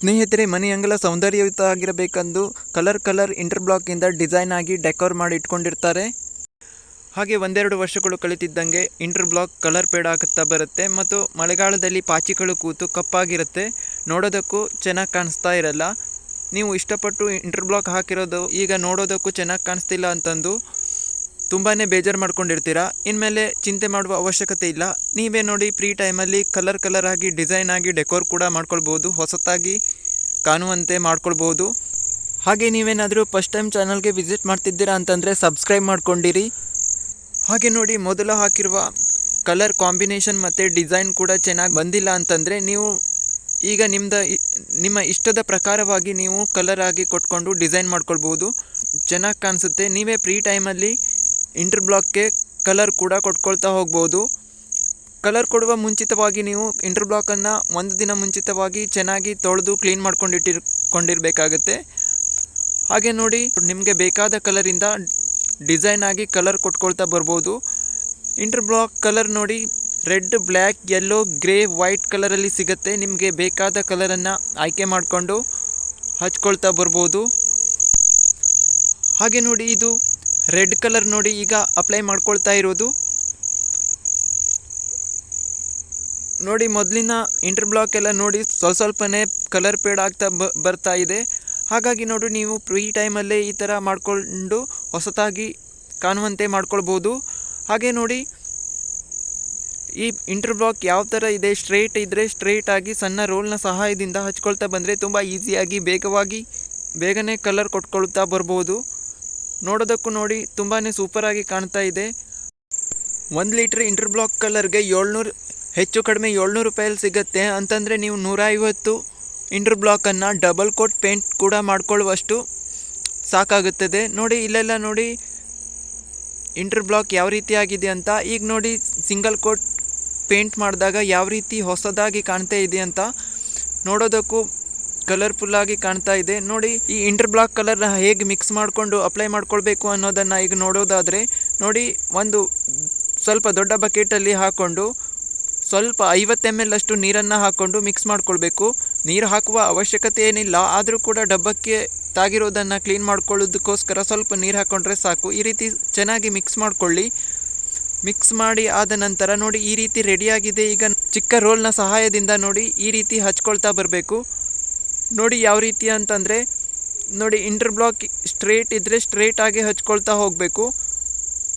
ಸ್ನೇಹಿತರೆ, ಮನೆ ಅಂಗಳ ಸೌಂದರ್ಯಯುತ ಆಗಿರಬೇಕೆಂದು ಕಲರ್ ಕಲರ್ ಇಂಟರ್ಬ್ಲಾಕಿಂದ ಡಿಸೈನ್ ಆಗಿ ಡೆಕೋರ್ ಮಾಡಿ ಇಟ್ಕೊಂಡಿರ್ತಾರೆ. ಹಾಗೆ ಒಂದೆರಡು ವರ್ಷಗಳು ಕಳಿತಿದ್ದಂಗೆ ಇಂಟರ್ಬ್ಲಾಕ್ ಕಲರ್ ಪೇಡ್ ಆಗುತ್ತಾ ಬರುತ್ತೆ ಮತ್ತು ಮಳೆಗಾಲದಲ್ಲಿ ಪಾಚಿಗಳು ಕೂತು ಕಪ್ಪಾಗಿರುತ್ತೆ. ನೋಡೋದಕ್ಕೂ ಚೆನ್ನಾಗಿ ಕಾಣಿಸ್ತಾ ಇರಲ್ಲ. ನೀವು ಇಷ್ಟಪಟ್ಟು ಇಂಟರ್ಬ್ಲಾಕ್ ಹಾಕಿರೋದು ಈಗ ನೋಡೋದಕ್ಕೂ ಚೆನ್ನಾಗಿ ಕಾಣಿಸ್ತಿಲ್ಲ ಅಂತಂದು ತುಂಬಾ ಬೇಜಾರು ಮಾಡ್ಕೊಂಡಿರ್ತೀರಾ? ಇನ್ಮೇಲೆ ಚಿಂತೆ ಮಾಡುವ ಅವಶ್ಯಕತೆ ಇಲ್ಲ. ನೀವೇ ನೋಡಿ ಫ್ರೀ ಟೈಮಲ್ಲಿ ಕಲರ್ ಕಲರ್ ಆಗಿ, ಡಿಸೈನ್ ಆಗಿ, ಡೆಕೋರ್ ಕೂಡ ಮಾಡ್ಕೊಳ್ಬೋದು ಹೊಸತಾಗಿ ಕಾಣುವಂತೆ ಮಾಡ್ಕೊಳ್ಬೋದು ಹಾಗೆ ನೀವೇನಾದರೂ ಫಸ್ಟ್ ಟೈಮ್ ಚಾನಲ್ಗೆ ವಿಸಿಟ್ ಮಾಡ್ತಿದ್ದೀರಾ ಅಂತಂದರೆ ಸಬ್ಸ್ಕ್ರೈಬ್ ಮಾಡ್ಕೊಂಡಿರಿ. ಹಾಗೆ ನೋಡಿ ಮೊದಲು ಹಾಕಿರುವ ಕಲರ್ ಕಾಂಬಿನೇಷನ್ ಮತ್ತು ಡಿಸೈನ್ ಕೂಡ ಚೆನ್ನಾಗಿ ಬಂದಿಲ್ಲ ಅಂತಂದರೆ ನೀವು ಈಗ ನಿಮ್ದು ನಿಮ್ಮ ಇಷ್ಟದ ಪ್ರಕಾರವಾಗಿ ನೀವು ಕಲರ್ ಆಗಿ ಕೊಟ್ಕೊಂಡು ಡಿಸೈನ್ ಮಾಡ್ಕೊಳ್ಬೋದು ಚೆನ್ನಾಗಿ ಕಾಣಿಸುತ್ತೆ. ನೀವೇ ಫ್ರೀ ಟೈಮಲ್ಲಿ ಇಂಟರ್ ಬ್ಲಾಕ್ಗೆ ಕಲರ್ ಕೂಡ ಕೊಟ್ಕೊಳ್ತಾ ಹೋಗ್ಬೋದು. ಕಲರ್ ಕೊಡುವ ಮುಂಚಿತವಾಗಿ ನೀವು ಇಂಟರ್ ಬ್ಲಾಕನ್ನು ಒಂದು ದಿನ ಮುಂಚಿತವಾಗಿ ಚೆನ್ನಾಗಿ ತೊಳೆದು ಕ್ಲೀನ್ ಮಾಡ್ಕೊಂಡಿಟ್ಟಿರ್ಕೊಂಡಿರಬೇಕಾಗತ್ತೆ ಹಾಗೆ ನೋಡಿ, ನಿಮಗೆ ಬೇಕಾದ ಕಲರಿಂದ ಡಿಸೈನ್ ಆಗಿ ಕಲರ್ ಕೊಟ್ಕೊಳ್ತಾ ಬರ್ಬೋದು. ಇಂಟರ್ ಬ್ಲಾಕ್ ಕಲರ್ ನೋಡಿ red black yellow grey white ಕಲರಲ್ಲಿ ಸಿಗುತ್ತೆ. ನಿಮಗೆ ಬೇಕಾದ ಕಲರನ್ನು ಆಯ್ಕೆ ಮಾಡಿಕೊಂಡು ಹಚ್ಕೊಳ್ತಾ ಬರ್ಬೋದು. ಹಾಗೆ ನೋಡಿ, ಇದು ರೆಡ್ ಕಲರ್ ನೋಡಿ ಈಗ ಅಪ್ಲೈ ಮಾಡ್ಕೊಳ್ತಾ ಇರೋದು. ನೋಡಿ ಮೊದಲಿನ ಇಂಟರ್ ಬ್ಲಾಕ್ ಎಲ್ಲ ನೋಡಿ ಸ್ವಲ್ಪ ಸ್ವಲ್ಪನೇ ಕಲರ್ ಪೇಡ್ ಆಗ್ತಾ ಬರ್ತಾ ಇದೆ. ಹಾಗಾಗಿ ನೋಡಿ ನೀವು ಫ್ರೀ ಟೈಮಲ್ಲೇ ಈ ಥರ ಮಾಡಿಕೊಂಡು ಹೊಸತಾಗಿ ಕಾಣುವಂತೆ ಮಾಡ್ಕೊಳ್ಬೋದು. ಹಾಗೆ ನೋಡಿ ಈ ಇಂಟರ್ ಬ್ಲಾಕ್ ಯಾವ ಥರ ಇದೆ, ಸ್ಟ್ರೇಟ್ ಇದ್ದರೆ ಸ್ಟ್ರೇಟಾಗಿ ಸಣ್ಣ ರೋಲ್ನ ಸಹಾಯದಿಂದ ಹಚ್ಕೊಳ್ತಾ ಬಂದರೆ ತುಂಬ ಈಸಿಯಾಗಿ ಬೇಗವಾಗಿ ಬೇಗನೆ ಕಲರ್ ಕೊಟ್ಕೊಳ್ತಾ ಬರ್ಬೋದು. ನೋಡೋದಕ್ಕೂ ನೋಡಿ ತುಂಬಾ ಸೂಪರಾಗಿ ಕಾಣ್ತಾ ಇದೆ. ಒಂದು ಲೀಟ್ರ್ ಇಂಟರ್ ಬ್ಲಾಕ್ ಕಲರ್ಗೆ ಏಳ್ನೂರು, ಹೆಚ್ಚು ಕಡಿಮೆ ಏಳ್ನೂರು ರೂಪಾಯಲ್ಲಿ ಸಿಗುತ್ತೆ. ಅಂತಂದರೆ ನೀವು ನೂರ ಐವತ್ತು ಇಂಟರ್ ಬ್ಲಾಕನ್ನು ಡಬಲ್ ಕೋಟ್ ಪೇಂಟ್ ಕೂಡ ಮಾಡ್ಕೊಳ್ಳುವಷ್ಟು ಸಾಕಾಗುತ್ತದೆ. ನೋಡಿ, ಇಲ್ಲೆಲ್ಲ ನೋಡಿ ಇಂಟರ್ ಬ್ಲಾಕ್ ಯಾವ ರೀತಿ ಆಗಿದೆ ಅಂತ. ಈಗ ನೋಡಿ ಸಿಂಗಲ್ ಕೋಟ್ ಪೇಂಟ್ ಮಾಡಿದಾಗ ಯಾವ ರೀತಿ ಹೊಸದಾಗಿ ಕಾಣ್ತಾ ಇದೆ ಅಂತ. ನೋಡೋದಕ್ಕೂ ಕಲರ್ಫುಲ್ಲಾಗಿ ಕಾಣ್ತಾ ಇದೆ. ನೋಡಿ, ಈ ಇಂಟರ್ ಬ್ಲಾಕ್ ಕಲರ್ ಹೇಗೆ ಮಿಕ್ಸ್ ಮಾಡಿಕೊಂಡು ಅಪ್ಲೈ ಮಾಡ್ಕೊಳ್ಬೇಕು ಅನ್ನೋದನ್ನು ಈಗ ನೋಡೋದಾದರೆ, ನೋಡಿ, ಒಂದು ಸ್ವಲ್ಪ ದೊಡ್ಡ ಬಕೆಟಲ್ಲಿ ಹಾಕ್ಕೊಂಡು ಸ್ವಲ್ಪ ಐವತ್ತು ಎಂ ಎಲ್ ಅಷ್ಟು ನೀರನ್ನು ಹಾಕ್ಕೊಂಡು ಮಿಕ್ಸ್ ಮಾಡ್ಕೊಳ್ಬೇಕು. ನೀರು ಹಾಕುವ ಅವಶ್ಯಕತೆ ಏನಿಲ್ಲ, ಆದರೂ ಕೂಡ ಡಬ್ಬಕ್ಕೆ ತಾಗಿರೋದನ್ನು ಕ್ಲೀನ್ ಮಾಡ್ಕೊಳ್ಳೋದಕ್ಕೋಸ್ಕರ ಸ್ವಲ್ಪ ನೀರು ಹಾಕ್ಕೊಂಡ್ರೆ ಸಾಕು. ಈ ರೀತಿ ಚೆನ್ನಾಗಿ ಮಿಕ್ಸ್ ಮಾಡಿಕೊಳ್ಳಿ. ಮಿಕ್ಸ್ ಮಾಡಿ ಆದ ನಂತರ ನೋಡಿ, ಈ ರೀತಿ ರೆಡಿಯಾಗಿದೆ ಈಗ ಚಿಕ್ಕ ರೋಲ್ನ ಸಹಾಯದಿಂದ ನೋಡಿ, ಈ ರೀತಿ ಹಚ್ಕೊಳ್ತಾ ಬರಬೇಕು. ನೋಡಿ ಯಾವ ರೀತಿ ಅಂತಂದರೆ ನೋಡಿ ಇಂಟರ್ ಬ್ಲಾಕ್ ಸ್ಟ್ರೇಟ್ ಇದ್ದರೆ ಸ್ಟ್ರೇಟ್ ಆಗಿ ಹಚ್ಕೊಳ್ತಾ ಹೋಗಬೇಕು.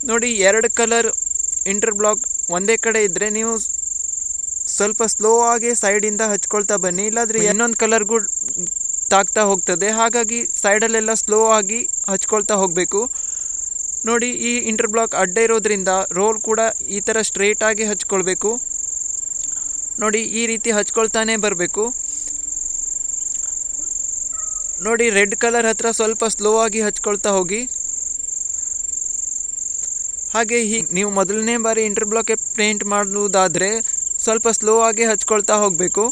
ನೋಡಿ ಎರಡು ಕಲರ್ ಇಂಟರ್ ಬ್ಲಾಕ್ ಒಂದೇ ಕಡೆ ಇದ್ದರೆ ನೀವು ಸ್ವಲ್ಪ ಸ್ಲೋ ಆಗಿ ಸೈಡಿಂದ ಹಚ್ಕೊಳ್ತಾ ಬನ್ನಿ. ಇಲ್ಲಾದರೆ ಇನ್ನೊಂದು ಕಲರ್ಗೂ ತಾಕ್ತಾ ಹೋಗ್ತದೆ. ಹಾಗಾಗಿ ಸೈಡಲ್ಲೆಲ್ಲ ಸ್ಲೋ ಆಗಿ ಹಚ್ಕೊಳ್ತಾ ಹೋಗಬೇಕು. ನೋಡಿ ಈ ಇಂಟರ್ ಬ್ಲಾಕ್ ಅಡ್ಡ ಇರೋದ್ರಿಂದ ರೋಲ್ ಕೂಡ ಈ ಥರ ಸ್ಟ್ರೇಟಾಗಿ ಹಚ್ಕೊಳ್ಬೇಕು. ನೋಡಿ ಈ ರೀತಿ ಹಚ್ಕೊಳ್ತಾನೆ ಬರಬೇಕು. ನೋಡಿ, ರೆಡ್ ಕಲರ್ ಹತ್ರ ಸ್ವಲ್ಪ ಸ್ಲೋ ಆಗಿ ಹಚ್ಕೊಳ್ತಾ ಹೋಗಿ. ಹಾಗೆ ಹೀಗೆ ನೀವು ಮೊದಲನೇ ಬಾರಿ ಇಂಟರ್ ಬ್ಲಾಕ್ಗೆ ಪೇಂಟ್ ಮಾಡುವುದಾದರೆ ಸ್ವಲ್ಪ ಸ್ಲೋ ಆಗಿ ಹಚ್ಕೊಳ್ತಾ ಹೋಗಬೇಕು.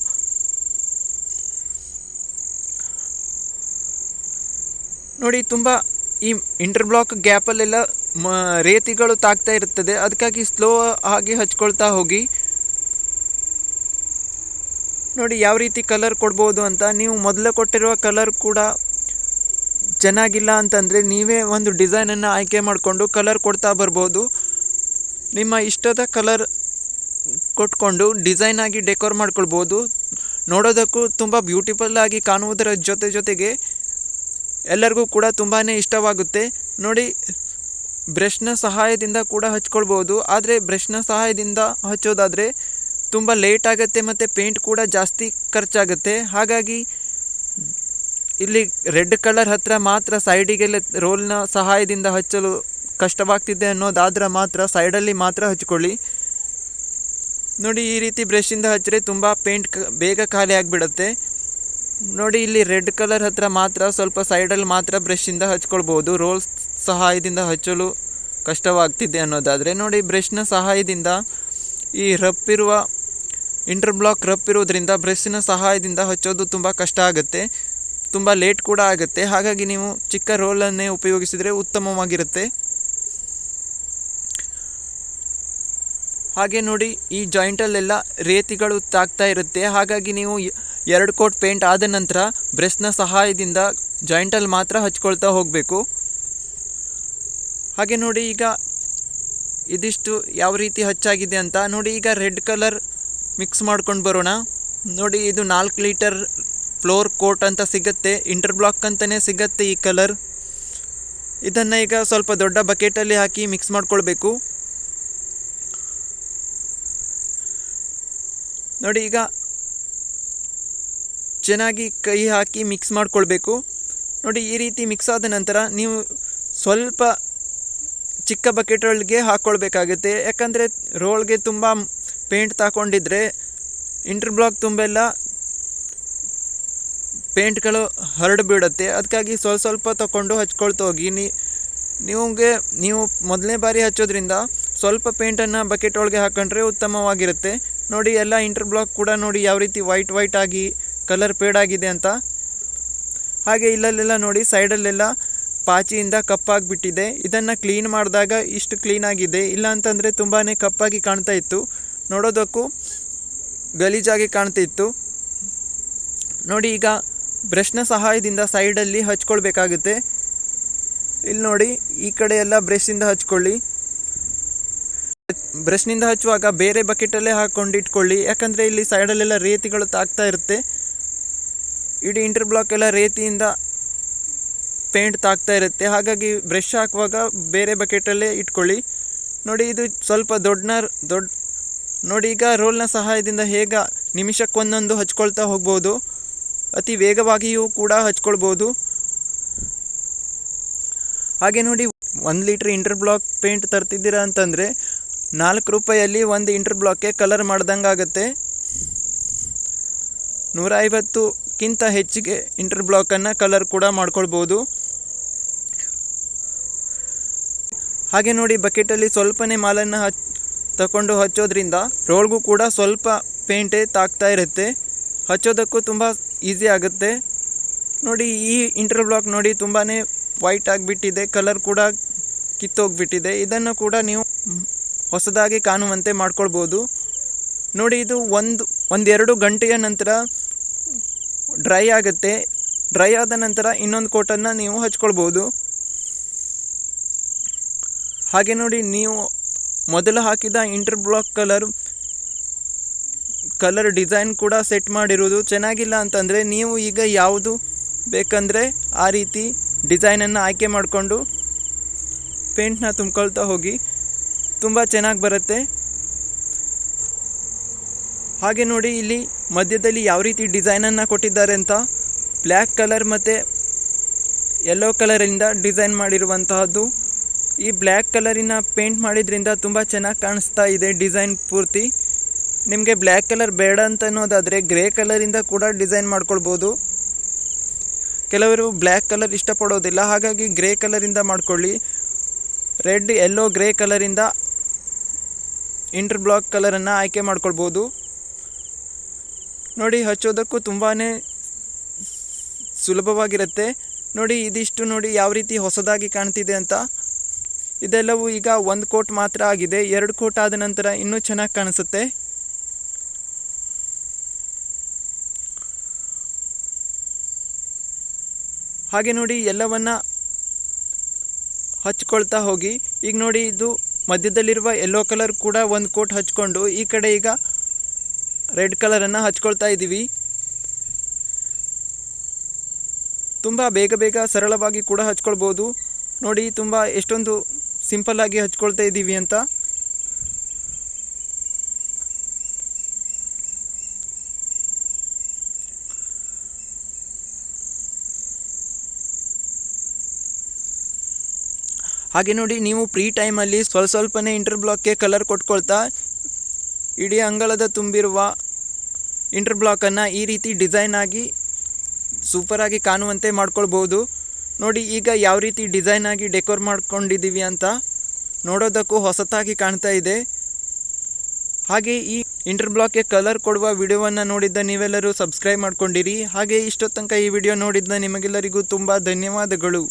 ನೋಡಿ, ತುಂಬ ಈ ಇಂಟರ್ ಬ್ಲಾಕ್ ಗ್ಯಾಪಲ್ಲೆಲ್ಲ ಮ, ರೇತಿಗಳು ತಾಗ್ತಾ ಇರ್ತದೆ ಅದಕ್ಕಾಗಿ ಸ್ಲೋ ಆಗಿ ಹಚ್ಕೊಳ್ತಾ ಹೋಗಿ. ನೋಡಿ ಯಾವ ರೀತಿ ಕಲರ್ ಕೊಡ್ಬೋದು ಅಂತ. ನೀವು ಮೊದಲು ಕೊಟ್ಟಿರುವ ಕಲರ್ ಕೂಡ ಚೆನ್ನಾಗಿಲ್ಲ ಅಂತಂದರೆ ನೀವೇ ಒಂದು ಡಿಸೈನನ್ನು ಆಯ್ಕೆ ಮಾಡಿಕೊಂಡು ಕಲರ್ ಕೊಡ್ತಾ ಬರ್ಬೋದು. ನಿಮ್ಮ ಇಷ್ಟದ ಕಲರ್ ಕೊಟ್ಕೊಂಡು ಡಿಸೈನ್ ಆಗಿ ಡೆಕೋರ್ ಮಾಡ್ಕೊಳ್ಬೋದು. ನೋಡೋದಕ್ಕೂ ತುಂಬ ಬ್ಯೂಟಿಫುಲ್ಲಾಗಿ ಕಾಣುವುದರ ಜೊತೆ ಜೊತೆಗೆ ಎಲ್ಲರಿಗೂ ಕೂಡ ತುಂಬಾ ಇಷ್ಟವಾಗುತ್ತೆ. ನೋಡಿ ಬ್ರಷ್ನ ಸಹಾಯದಿಂದ ಕೂಡ ಹಚ್ಕೊಳ್ಬೋದು. ಆದರೆ ಬ್ರಷ್ನ ಸಹಾಯದಿಂದ ಹಚ್ಚೋದಾದರೆ ತುಂಬ ಲೇಟ್ ಆಗುತ್ತೆ ಮತ್ತು ಪೇಂಟ್ ಕೂಡ ಜಾಸ್ತಿ ಖರ್ಚಾಗುತ್ತೆ. ಹಾಗಾಗಿ ಇಲ್ಲಿ ರೆಡ್ ಕಲರ್ ಹತ್ತಿರ ಮಾತ್ರ ಸೈಡಿಗೆಲ್ಲ ರೋಲ್ನ ಸಹಾಯದಿಂದ ಹಚ್ಚಲು ಕಷ್ಟವಾಗ್ತಿದೆ ಅನ್ನೋದಾದ್ರೆ ಮಾತ್ರ ಸೈಡಲ್ಲಿ ಮಾತ್ರ ಹಚ್ಕೊಳ್ಳಿ. ನೋಡಿ ಈ ರೀತಿ ಬ್ರಷಿಂದ ಹಚ್ಚಿದ್ರೆ ತುಂಬ ಪೇಂಟ್ ಬೇಗ ಖಾಲಿ ಆಗಿಬಿಡುತ್ತೆ. ನೋಡಿ ಇಲ್ಲಿ ರೆಡ್ ಕಲರ್ ಹತ್ತಿರ ಮಾತ್ರ ಸ್ವಲ್ಪ ಸೈಡಲ್ಲಿ ಮಾತ್ರ ಬ್ರಷಿಂದ ಹಚ್ಕೊಳ್ಬೋದು. ರೋಲ್ ಸಹಾಯದಿಂದ ಹಚ್ಚಲು ಕಷ್ಟವಾಗ್ತಿದೆ ಅನ್ನೋದಾದರೆ. ನೋಡಿ ಬ್ರಷ್ನ ಸಹಾಯದಿಂದ ಈ ರಪ್ಪಿರುವ ಇಂಟರ್ ಬ್ಲಾಕ್ ರಪ್ ಇರೋದ್ರಿಂದ ಬ್ರಷ್ನ ಸಹಾಯದಿಂದ ಹಚ್ಚೋದು ತುಂಬ ಕಷ್ಟ ಆಗುತ್ತೆ. ತುಂಬ ಲೇಟ್ ಕೂಡ ಆಗುತ್ತೆ. ಹಾಗಾಗಿ ನೀವು ಚಿಕ್ಕ ರೋಲನ್ನೇ ಉಪಯೋಗಿಸಿದರೆ ಉತ್ತಮವಾಗಿರುತ್ತೆ. ಹಾಗೆ ನೋಡಿ, ಈ ಜಾಯಿಂಟಲ್ಲೆಲ್ಲ ರೇತಿಗಳು ತಾಗ್ತಾ ಇರುತ್ತೆ. ಹಾಗಾಗಿ ನೀವು ಎರಡು ಕೋಟ್ ಪೇಂಟ್ ಆದ ನಂತರ ಬ್ರೆಸ್ನ ಸಹಾಯದಿಂದ ಜಾಯಿಂಟಲ್ಲಿ ಮಾತ್ರ ಹಚ್ಕೊಳ್ತಾ ಹೋಗಬೇಕು. ಹಾಗೆ ನೋಡಿ ಈಗ ಇದಿಷ್ಟು ಯಾವ ರೀತಿ ಹಚ್ಚಾಗಿದೆ ಅಂತ. ನೋಡಿ ಈಗ ರೆಡ್ ಕಲರ್ ಮಿಕ್ಸ್ ಮಾಡ್ಕೊಂಡು ಬರೋಣ. ನೋಡಿ, ಇದು ನಾಲ್ಕು ಲೀಟರ್ ಫ್ಲೋರ್ ಕೋಟ್ ಅಂತ ಸಿಗುತ್ತೆ. ಇಂಟರ್ ಬ್ಲಾಕ್ ಅಂತಲೇ ಸಿಗುತ್ತೆ ಈ ಕಲರ್. ಇದನ್ನು ಈಗ ಸ್ವಲ್ಪ ದೊಡ್ಡ ಬಕೆಟಲ್ಲಿ ಹಾಕಿ ಮಿಕ್ಸ್ ಮಾಡ್ಕೊಳ್ಬೇಕು. ನೋಡಿ, ಈಗ ಚೆನ್ನಾಗಿ ಕೈ ಹಾಕಿ ಮಿಕ್ಸ್ ಮಾಡ್ಕೊಳ್ಬೇಕು. ನೋಡಿ, ಈ ರೀತಿ ಮಿಕ್ಸ್ ಆದ ನಂತರ ನೀವು ಸ್ವಲ್ಪ ಚಿಕ್ಕ ಬಕೆಟ್ಗಳಿಗೆ ಹಾಕ್ಕೊಳ್ಬೇಕಾಗುತ್ತೆ ಯಾಕಂದರೆ ರೋಲ್ಗೆ ತುಂಬ ಪೇಂಟ್ ತಗೊಂಡಿದ್ರೆ ಇಂಟರ್ ಬ್ಲಾಕ್ ತುಂಬೆಲ್ಲ ಪೇಂಟ್ಗಳು ಹರಡು ಬಿಡುತ್ತೆ. ಅದಕ್ಕಾಗಿ ಸ್ವಲ್ಪ ಸ್ವಲ್ಪ ತಗೊಂಡು ಹಚ್ಕೊಳ್ತಾ ಹೋಗಿ. ನಿಮಗೆ, ನೀವು ಮೊದಲನೇ ಬಾರಿ ಹಚ್ಚೋದ್ರಿಂದ ಸ್ವಲ್ಪ ಪೇಂಟನ್ನು ಬಕೆಟ್ ಒಳಗೆ ಹಾಕೊಂಡ್ರೆ ಉತ್ತಮವಾಗಿರುತ್ತೆ. ನೋಡಿ, ಎಲ್ಲ ಇಂಟರ್ ಬ್ಲಾಕ್ ಕೂಡ ನೋಡಿ ಯಾವ ರೀತಿ ವೈಟ್ ವೈಟ್ ಆಗಿ ಕಲರ್ ಪೇಡ್ ಆಗಿದೆ ಅಂತ. ಹಾಗೆ ಇಲ್ಲಲ್ಲೆಲ್ಲ ನೋಡಿ ಸೈಡಲ್ಲೆಲ್ಲ ಪಾಚಿಯಿಂದ ಕಪ್ಪಾಗಿಬಿಟ್ಟಿದೆ ಇದನ್ನು ಕ್ಲೀನ್ ಮಾಡಿದಾಗ ಇಷ್ಟು ಕ್ಲೀನಾಗಿದೆ ಇಲ್ಲ ಅಂತಂದರೆ ತುಂಬಾ ಕಪ್ಪಾಗಿ ಕಾಣ್ತಾ ಇತ್ತು. ನೋಡೋದಕ್ಕೂ ಗಲೀಜಾಗಿ ಕಾಣ್ತಿತ್ತು. ನೋಡಿ, ಈಗ ಬ್ರಷ್ನ ಸಹಾಯದಿಂದ ಸೈಡಲ್ಲಿ ಹಚ್ಕೊಳ್ಬೇಕಾಗುತ್ತೆ. ಇಲ್ಲಿ ನೋಡಿ, ಈ ಕಡೆ ಎಲ್ಲ ಬ್ರಷಿಂದ ಹಚ್ಕೊಳ್ಳಿ. ಬ್ರಷ್ನಿಂದ ಹಚ್ಚುವಾಗ ಬೇರೆ ಬಕೆಟಲ್ಲೇ ಹಾಕ್ಕೊಂಡು ಇಟ್ಕೊಳ್ಳಿ ಯಾಕಂದರೆ ಇಲ್ಲಿ ಸೈಡಲ್ಲೆಲ್ಲ ರೇತಿಗಳು ತಾಗ್ತಾ ಇರುತ್ತೆ. ಇಡೀ ಇಂಟರ್ ಬ್ಲಾಕ್ ಎಲ್ಲ ರೇತಿಯಿಂದ ಪೇಂಟ್ ತಾಗ್ತಾ ಇರುತ್ತೆ. ಹಾಗಾಗಿ ಬ್ರಷ್ ಹಾಕುವಾಗ ಬೇರೆ ಬಕೆಟಲ್ಲೇ ಇಟ್ಕೊಳ್ಳಿ. ನೋಡಿ, ಇದು ಸ್ವಲ್ಪ ದೊಡ್ಡನ ದೊಡ್ಡ ನೋಡಿ, ಈಗ ರೋಲ್ನ ಸಹಾಯದಿಂದ ಹೇಗೆ ನಿಮಿಷಕ್ಕೊಂದೊಂದು ಹಚ್ಕೊಳ್ತಾ ಹೋಗ್ಬೋದು? ಅತಿ ವೇಗವಾಗಿಯೂ ಕೂಡ ಹಚ್ಕೊಳ್ಬೋದು. ಹಾಗೆ ನೋಡಿ, ಒಂದು ಲೀಟ್ರ್ ಇಂಟರ್ ಬ್ಲಾಕ್ ಪೇಂಟ್ ತರ್ತಿದ್ದೀರಾ ಅಂತಂದರೆ, ನಾಲ್ಕು ರೂಪಾಯಲ್ಲಿ ಒಂದು ಇಂಟರ್ ಬ್ಲಾಕ್ಗೆ ಕಲರ್ ಮಾಡ್ದಂಗೆ ಆಗುತ್ತೆ. ನೂರ ಐವತ್ತುಕ್ಕಿಂತ ಹೆಚ್ಚಿಗೆ ಇಂಟರ್ ಬ್ಲಾಕನ್ನು ಕಲರ್ ಕೂಡ ಮಾಡ್ಕೊಳ್ಬೋದು. ಹಾಗೆ ನೋಡಿ, ಬಕೆಟಲ್ಲಿ ಸ್ವಲ್ಪನೇ ಮಾಲನ್ನು ಹಚ್ ತಗೊಂಡು ಹಚ್ಚೋದ್ರಿಂದ ರೋಲ್ಗೂ ಕೂಡ ಸ್ವಲ್ಪ ಪೇಂಟೇ ತಾಗ್ತಾ ಇರುತ್ತೆ. ಹಚ್ಚೋದಕ್ಕೂ ತುಂಬ ಈಸಿ ಆಗುತ್ತೆ. ನೋಡಿ, ಈ ಇಂಟರ್ ಬ್ಲಾಕ್ ನೋಡಿ ತುಂಬಾ ವೈಟ್ ಆಗಿಬಿಟ್ಟಿದೆ ಕಲರ್ ಕೂಡ ಕಿತ್ತೋಗ್ಬಿಟ್ಟಿದೆ. ಇದನ್ನು ಕೂಡ ನೀವು ಹೊಸದಾಗಿ ಕಾಣುವಂತೆ ಮಾಡ್ಕೊಳ್ಬೋದು. ನೋಡಿ, ಇದು ಒಂದು, ಒಂದೆರಡು ಗಂಟೆಯ ನಂತರ ಡ್ರೈ ಆಗುತ್ತೆ. ಡ್ರೈ ಆದ ನಂತರ ಇನ್ನೊಂದು ಕೋಟನ್ನು ನೀವು ಹಚ್ಕೊಳ್ಬೋದು. ಹಾಗೆ ನೋಡಿ, ನೀವು ಮೊದಲು ಹಾಕಿದ inter block colour colour design ಕೂಡ ಸೆಟ್ ಮಾಡಿರೋದು ಚೆನ್ನಾಗಿಲ್ಲ ಅಂತಂದರೆ ನೀವು ಈಗ ಯಾವುದು ಬೇಕಂದರೆ ಆ ರೀತಿ ಡಿಸೈನನ್ನು ಆಯ್ಕೆ ಮಾಡಿಕೊಂಡು ಪೇಂಟ್ನ ತುಂಬ್ಕೊಳ್ತಾ ಹೋಗಿ. ತುಂಬ ಚೆನ್ನಾಗಿ ಬರುತ್ತೆ. ಹಾಗೆ ನೋಡಿ ಇಲ್ಲಿ ಮಧ್ಯದಲ್ಲಿ ಯಾವ ರೀತಿ ಡಿಸೈನನ್ನು ಕೊಟ್ಟಿದ್ದಾರೆ ಅಂತ. ಬ್ಲ್ಯಾಕ್ ಕಲರ್ ಮತ್ತು ಯೆಲ್ಲೋ ಕಲರಿಂದ ಡಿಸೈನ್ ಮಾಡಿರುವಂತಹದ್ದು. ಈ ಬ್ಲ್ಯಾಕ್ ಕಲರಿನ ಪೇಂಟ್ ಮಾಡಿದ್ರಿಂದ ತುಂಬ ಚೆನ್ನಾಗಿ ಕಾಣಿಸ್ತಾ ಇದೆ ಡಿಸೈನ್ ಪೂರ್ತಿ. ನಿಮಗೆ ಬ್ಲ್ಯಾಕ್ ಕಲರ್ ಬೇಡ ಅಂತ ಅನ್ನೋದಾದರೆ ಗ್ರೇ ಕಲರಿಂದ ಕೂಡ ಡಿಸೈನ್ ಮಾಡ್ಕೊಳ್ಬೋದು. ಕೆಲವರು ಬ್ಲ್ಯಾಕ್ ಕಲರ್ ಇಷ್ಟಪಡೋದಿಲ್ಲ, ಹಾಗಾಗಿ ಗ್ರೇ ಕಲರಿಂದ ಮಾಡ್ಕೊಳ್ಳಿ. ರೆಡ್, ಎಲ್ಲೋ ಗ್ರೇ ಕಲರಿಂದ ಇಂಟರ್ ಬ್ಲಾಕ್ ಕಲರನ್ನು ಆಯ್ಕೆ ಮಾಡ್ಕೊಳ್ಬೋದು. ನೋಡಿ, ಹಚ್ಚೋದಕ್ಕೂ ತುಂಬಾ ಸುಲಭವಾಗಿರುತ್ತೆ. ನೋಡಿ, ಇದಿಷ್ಟು ನೋಡಿ ಯಾವ ರೀತಿ ಹೊಸದಾಗಿ ಕಾಣ್ತಿದೆ ಅಂತ. ಇದೆಲ್ಲವೂ ಈಗ ಒಂದು ಕೋಟ್ ಮಾತ್ರ ಆಗಿದೆ. ಎರಡು ಕೋಟ್ ಆದ ನಂತರ ಇನ್ನೂ ಚೆನ್ನಾಗಿ ಕಾಣಿಸುತ್ತೆ. ಹಾಗೆ ನೋಡಿ ಎಲ್ಲವನ್ನ ಹಚ್ಕೊಳ್ತಾ ಹೋಗಿ. ಈಗ ನೋಡಿ ಇದು ಮಧ್ಯದಲ್ಲಿರುವ ಎಲ್ಲೋ ಕಲರ್ ಕೂಡ ಒಂದು ಕೋಟ್ ಹಚ್ಕೊಂಡು ಈ ಕಡೆ ಈಗ ರೆಡ್ ಕಲರನ್ನು ಹಚ್ಕೊಳ್ತಾ ಇದ್ದೀವಿ ತುಂಬ ಬೇಗ ಬೇಗ ಸರಳವಾಗಿ ಕೂಡ ಹಚ್ಕೊಳ್ಬೋದು. ನೋಡಿ ತುಂಬ ಎಷ್ಟೊಂದು ಸಿಂಪಲ್ಲಾಗಿ ಹಚ್ಕೊಳ್ತಾ ಇದ್ದೀವಿ ಅಂತ? ಹಾಗೆ ನೋಡಿ, ನೀವು ಫ್ರೀ ಟೈಮಲ್ಲಿ ಸ್ವಲ್ಪ ಸ್ವಲ್ಪನೇ ಇಂಟರ್ ಬ್ಲಾಕ್ಗೆ ಕಲರ್ ಕೊಟ್ಕೊಳ್ತಾ ಇಡೀ ಅಂಗಳದ ತುಂಬಿರುವ ಇಂಟರ್ ಬ್ಲಾಕನ್ನು ಈ ರೀತಿ ಡಿಸೈನ್ ಆಗಿ ಸೂಪರಾಗಿ ಕಾಣುವಂತೆ ಮಾಡ್ಕೊಳ್ಬೋದು ನೋಡಿ, ಈಗ ಯಾವ ರೀತಿ ಡಿಸೈನ್ ಆಗಿ ಡೆಕೋರ್ ಮಾಡ್ಕೊಂಡಿದ್ದೀವಿ ಅಂತ ನೋಡೋದಕ್ಕೂ ಹೊಸತಾಗಿ ಕಾಣ್ತಾ ಇದೆ. ಹಾಗೆ ಈ ಇಂಟರ್ ಬ್ಲಾಕ್ಗೆ ಕಲರ್ ಕೊಡುವ ವಿಡಿಯೋವನ್ನು ನೋಡಿದ್ದ ನೀವೆಲ್ಲರೂ ಸಬ್ಸ್ಕ್ರೈಬ್ ಮಾಡ್ಕೊಂಡಿರಿ. ಹಾಗೆ ಇಷ್ಟೊತ್ತನಕ ಈ ವಿಡಿಯೋ ನೋಡಿದ್ದ ನಿಮಗೆಲ್ಲರಿಗೂ ತುಂಬ ಧನ್ಯವಾದಗಳು.